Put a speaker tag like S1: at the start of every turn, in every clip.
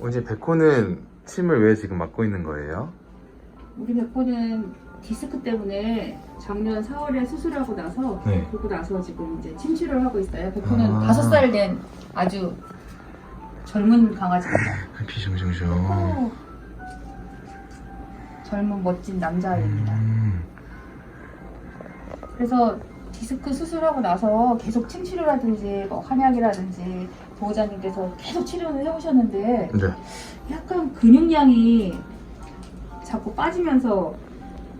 S1: 아버지 백호는 침을 왜 지금 맞고 있는 거예요?
S2: 우리 백호는 디스크 때문에 작년 4월에 수술하고 나서
S1: 네.
S2: 그러고 나서 지금 이제 침 치료를 하고 있어요. 백호는
S1: 아.
S2: 다섯 살 된 아주 젊은 강아지입니다.
S1: 비숑숑숑.
S2: 오. 젊은 멋진 남자아이입니다.
S1: 음.
S2: 그래서 디스크 수술하고 나서 계속 침 치료라든지 뭐 한약이라든지 보호자님께서 계속 치료를 해오셨는데
S1: 네.
S2: 약간 근육량이 자꾸 빠지면서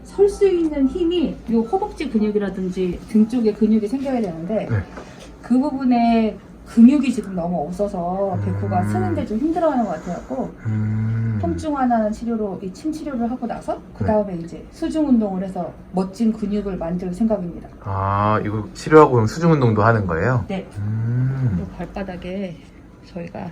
S2: 설 수 있는 힘이 요 허벅지 근육이라든지 등 쪽에 근육이 생겨야 되는데
S1: 네.
S2: 그 부분에 근육이 지금 너무 없어서 백호가
S1: 음.
S2: 쓰는데 좀 힘들어하는 것 같아갖고
S1: 음.
S2: 통증 완화는 치료로 이 침 치료를 하고 나서 그
S1: 네.
S2: 다음에 이제 수중 운동을 해서 멋진 근육을 만들 생각입니다.
S1: 아 이거 치료하고 그럼 수중 운동도 하는 거예요?
S2: 네.
S1: 음.
S2: 이 발바닥에 저희가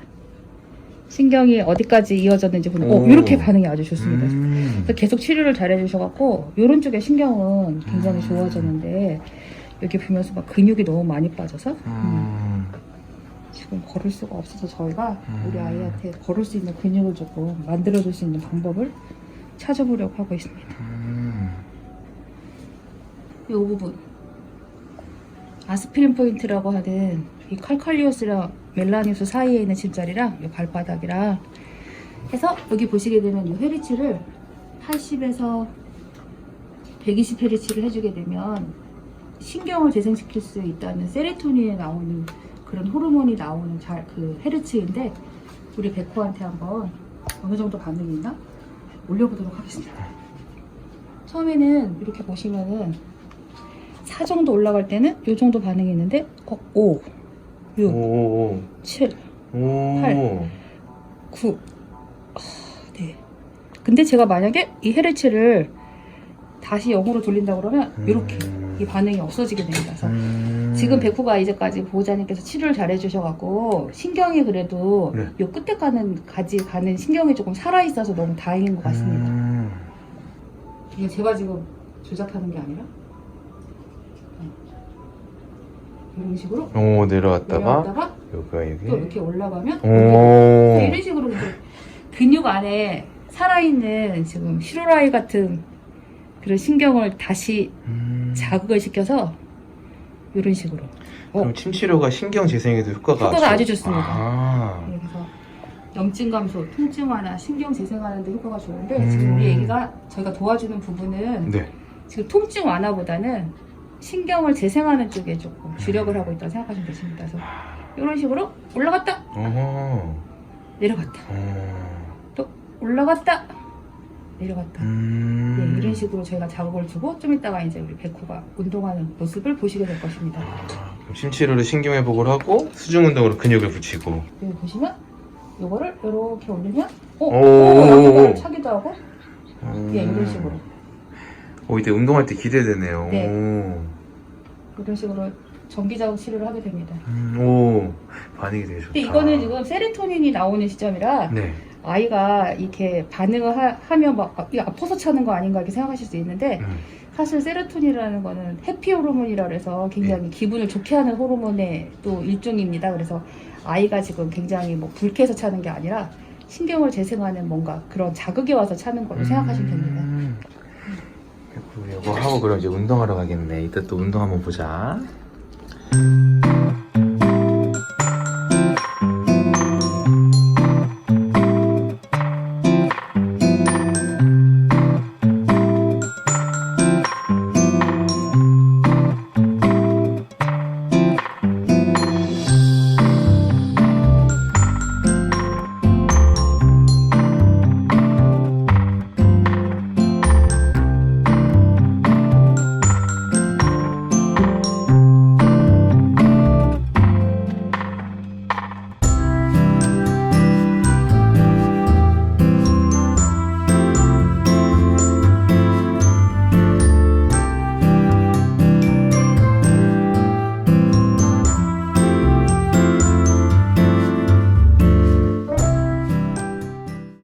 S2: 신경이 어디까지 이어졌는지 보는.
S1: 오.
S2: 어, 이렇게 반응이 아주 좋습니다.
S1: 음.
S2: 그래서 계속 치료를 잘 해주셔갖고 이런 쪽의 신경은 굉장히
S1: 음.
S2: 좋아졌는데 여기 보면서 막 근육이 너무 많이 빠져서 음,
S1: 음.
S2: 지금 걸을 수가 없어서 저희가
S1: 음.
S2: 우리 아이한테 걸을 수 있는 근육을 조금 만들어줄 수 있는 방법을 찾아보려고 하고 있습니다.
S1: 음.
S2: 이 부분 아스피린 포인트라고 하는 이 칼칼리오스랑 멜라니우스 사이에 있는 침자리랑 이 발바닥이랑 해서 여기 보시게 되면 이 헤리치를 80에서 120 헤리치를 해주게 되면 신경을 재생시킬 수 있다는 세레토닌에 나오는 그런 호르몬이 나오는 잘 그 헤르츠인데 우리 백호한테 한번 어느 정도 반응이 있나 올려보도록 하겠습니다. 처음에는 이렇게 보시면은 4 정도 올라갈 때는 이 정도 반응이 있는데 어, 5, 6,
S1: 오.
S2: 7,
S1: 오.
S2: 팔. 9 아, 네. 근데 제가 만약에 이 헤르츠를 다시 0으로 돌린다 그러면 이렇게
S1: 음.
S2: 이 반응이 없어지게 됩니다. 그래서
S1: 음.
S2: 지금 백호가 이제까지 보호자님께서 치료를 잘 해주셔갖고 신경이 그래도
S1: 네.
S2: 요 끝에 가는 가지 가는 신경이 조금 살아 있어서 너무 다행인 것 같습니다.
S1: 음.
S2: 이게 제가 지금 조작하는 게 아니라 네. 이런 식으로
S1: 오 내려왔다가
S2: 내려왔다가
S1: 여기가 여기.
S2: 또 이렇게 올라가면
S1: 오.
S2: 이런 식으로 이제 근육 안에 살아있는 지금 시로라이 같은 그런 신경을 다시
S1: 음.
S2: 자극을 시켜서 이런 식으로
S1: 그럼 침 치료가 신경 재생에도 효과가
S2: 효과가 아주 좋습니다.
S1: 아.
S2: 그래서 염증 감소, 통증 완화, 신경 재생하는 데 효과가 좋은데
S1: 음.
S2: 지금 우리 애기가 저희가 도와주는 부분은
S1: 네.
S2: 지금 통증 완화보다는 신경을 재생하는 쪽에 조금 주력을 하고 있다고 생각하시면 되십니다. 그래서 이런 식으로 올라갔다
S1: 어허.
S2: 내려갔다
S1: 어.
S2: 올라갔다 내려갔다
S1: 음.
S2: 네, 이런 식으로 저희가 자극을 주고 좀 이따가 이제 우리 백호가 운동하는 모습을 보시게 될 것입니다.
S1: 아, 그럼 침 치료로 신경 회복을 하고 수중 운동으로 근육을 붙이고.
S2: 여기 보시면 요거를 이렇게 올리면 어?
S1: 오.
S2: 오, 여기가 차기도 하고
S1: 음.
S2: 예, 이런 식으로
S1: 오 이때 운동할 때 기대되네요.
S2: 네.
S1: 오.
S2: 이런 식으로 전기 자극 치료를 하게 됩니다.
S1: 음, 오. 반응이 되게 좋다.
S2: 근데 이거는 지금 세로토닌이 나오는 시점이라
S1: 네.
S2: 아이가 이렇게 반응을 하, 면막 아, 이거 아파서 차는 거 아닌가 이렇게 생각하실 수 있는데
S1: 음.
S2: 사실 세로토닌이라는 거는 해피 호르몬이라 해서 굉장히
S1: 네.
S2: 기분을 좋게 하는 호르몬의 또 일종입니다. 그래서 아이가 지금 굉장히 뭐 불쾌해서 차는 게 아니라 신경을 재생하는 뭔가 그런 자극이 와서 차는 걸로 생각하시면 됩니다.
S1: 음. 그리고 이거 하고 그럼 이제 운동하러 가겠네. 이따 또 운동 한번 보자.